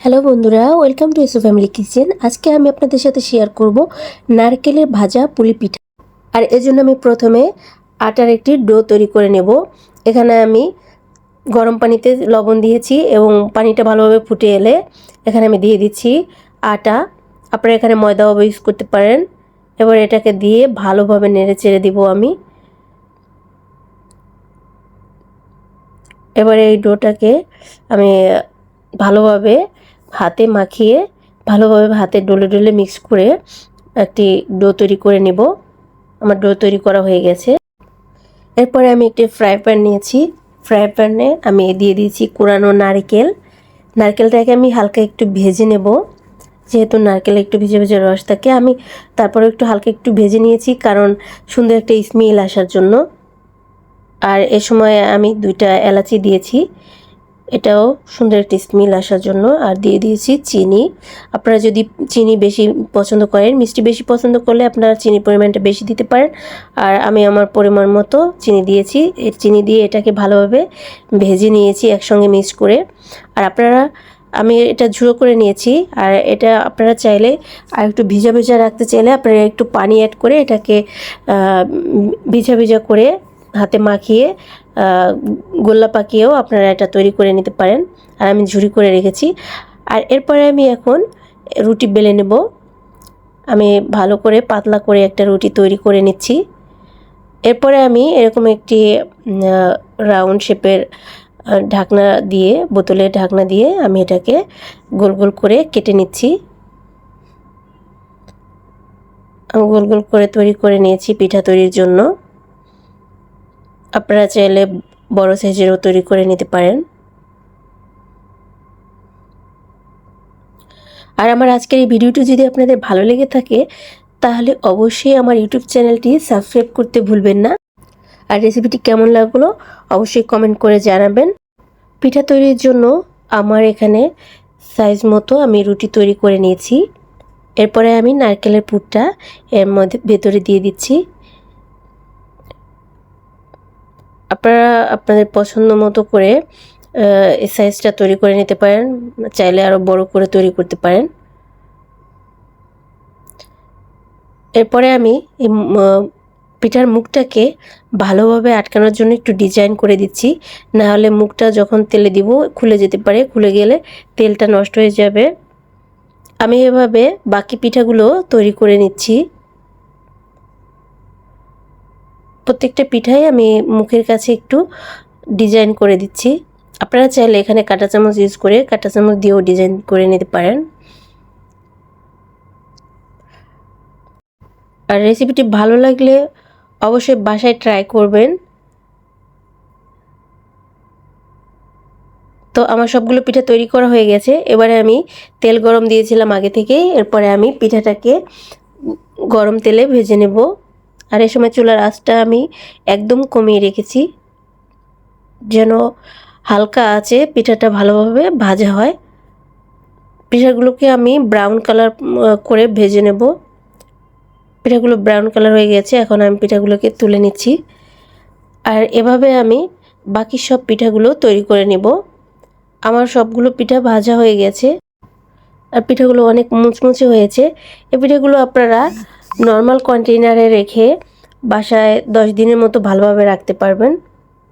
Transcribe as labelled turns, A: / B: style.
A: Hello বন্ধুরা, welcome to Eso family kitchen. আজকে আমি আপনাদের সাথে শেয়ার করব নারকেলের ভাজা পুলি পিঠা। আর এজন্য আমি প্রথমে আটার একটি ডো তৈরি করে নেব। এখানে আমি গরম পানিতে লবণ দিয়েছি এবং পানিটা ভালোভাবে ফুটে এলে এখানে আমি দিয়ে দিচ্ছি আটা। আপনারা এখানে ময়দাও ইউজ করতে পারেন। এবার এটাকে দিয়ে ভালোভাবে নেড়ে চেড়ে দিব আমি। এবারে এই ডোটাকে আমি ভালোভাবে হাতে মাখিয়ে, ভালোভাবে হাতে ডলে ডলে মিক্স করে একটি ডো তৈরি করে নেব। আমার ডো তৈরি করা হয়ে গেছে। এরপরে আমি একটি ফ্রাই প্যান নিয়েছি। ফ্রাই প্যানে আমি দিয়ে দিয়েছি কোরানো নারকেল। নারকেলটাকে আমি হালকা একটু ভেজে নেব। যেহেতু নারকেল একটু ভেজে ভেজে রস থাকে, আমি তারপরে একটু হালকা একটু ভেজে নিয়েছি কারণ সুন্দর একটা স্মেল আসার জন্য। আর এ সময় আমি দুইটা এলাচি দিয়েছি। এটাও সুন্দর একটি স্মেল আসার জন্য। আর দিয়ে দিয়েছি চিনি। আপনারা যদি চিনি বেশি পছন্দ করেন, মিষ্টি বেশি পছন্দ করলে আপনারা চিনির পরিমাণটা বেশি দিতে পারেন। আর আমি আমার পরিমাণ মতো চিনি দিয়েছি। এর চিনি দিয়ে এটাকে ভালোভাবে ভেজে নিয়েছি একসঙ্গে মিক্স করে। আর আপনারা, আমি এটা ঝুড়ো করে নিয়েছি। আর এটা আপনারা চাইলে আর একটু ভিজা ভিজা রাখতে চাইলে আপনারা একটু পানি অ্যাড করে এটাকে ভিজা ভিজা করে হাতে মাখিয়ে গোল্লা পাকিয়েও আপনারা এটা তৈরি করে নিতে পারেন। আর আমি ঝুড়ি করে রেখেছি। আর এরপরে আমি এখন রুটি বেলে নেব। আমি ভালো করে পাতলা করে একটা রুটি তৈরি করে নিচ্ছি। এরপরে আমি এরকম একটি রাউন্ড শেপের ঢাকনা দিয়ে বোতলের ঢাকনা দিয়ে আমি এটাকে গোল গোল করে কেটে নিচ্ছি। আমি গোল গোল করে তৈরি করে নিয়েছি পিঠা তৈরির জন্য। আপনারা চাইলে বড় সাইজেরও তৈরি করে নিতে পারেন। আর আমার আজকের এই ভিডিওটি যদি আপনাদের ভালো লেগে থাকে, তাহলে অবশ্যই আমার ইউটিউব চ্যানেলটি সাবস্ক্রাইব করতে ভুলবেন না। আর রেসিপিটি কেমন লাগল অবশ্যই কমেন্ট করে জানাবেন। পিঠা তৈরির জন্য আমার এখানে সাইজ মতো আমি রুটি তৈরি করে নিয়েছি। এরপরে আমি নারকেলের পুরটা এর মধ্যে ভেতরে দিয়ে দিচ্ছি। আপনারা আপনাদের পছন্দ মতো করে এই সাইজটা তৈরি করে নিতে পারেন, চাইলে আরও বড় করে তৈরি করতে পারেন। এরপরে আমি এই পিঠার মুখটাকে ভালোভাবে আটকানোর জন্য একটু ডিজাইন করে দিচ্ছি। না হলে মুখটা যখন তেলে দিব, খুলে যেতে পারে, খুলে গেলে তেলটা নষ্ট হয়ে যাবে। আমি এভাবে বাকি পিঠাগুলো তৈরি করে নিচ্ছি। প্রত্যেকটা পিঠাই আমি মুখের কাছে একটু ডিজাইন করে দিচ্ছি। আপনারা চাইলে এখানে কাঁটা চামচ ইউজ করে কাঁটা চামচ দিয়েও ডিজাইন করে নিতে পারেন। আর রেসিপিটি ভালো লাগলে অবশ্যই বাসায় ট্রাই করবেন। তো আমার সবগুলো পিঠা তৈরি করা হয়ে গেছে। এবারে আমি তেল গরম দিয়েছিলাম আগে থেকেই। এরপরে আমি পিঠাটাকে গরম তেলে ভেজে নেব। আর এই সময় চুলার আঁচটা আমি একদম কমিয়ে রেখেছি, যেন হালকা আছে পিঠাটা ভালোভাবে ভাজা হয়। পিঠাগুলোকে আমি ব্রাউন কালার করে ভেজে নেব। পিঠাগুলো ব্রাউন কালার হয়ে গেছে, এখন আমি পিঠাগুলোকে তুলে নিচ্ছি। আর এভাবে আমি বাকি সব পিঠাগুলো তৈরি করে নেব। আমার সবগুলো পিঠা ভাজা হয়ে গেছে। আর পিঠাগুলো অনেক মুচমুচে হয়েছে। এই পিঠাগুলো আপনারা নর্মাল কন্টেনারে রেখে বাসায় দশ দিনের মতো ভালোভাবে রাখতে পারবেন।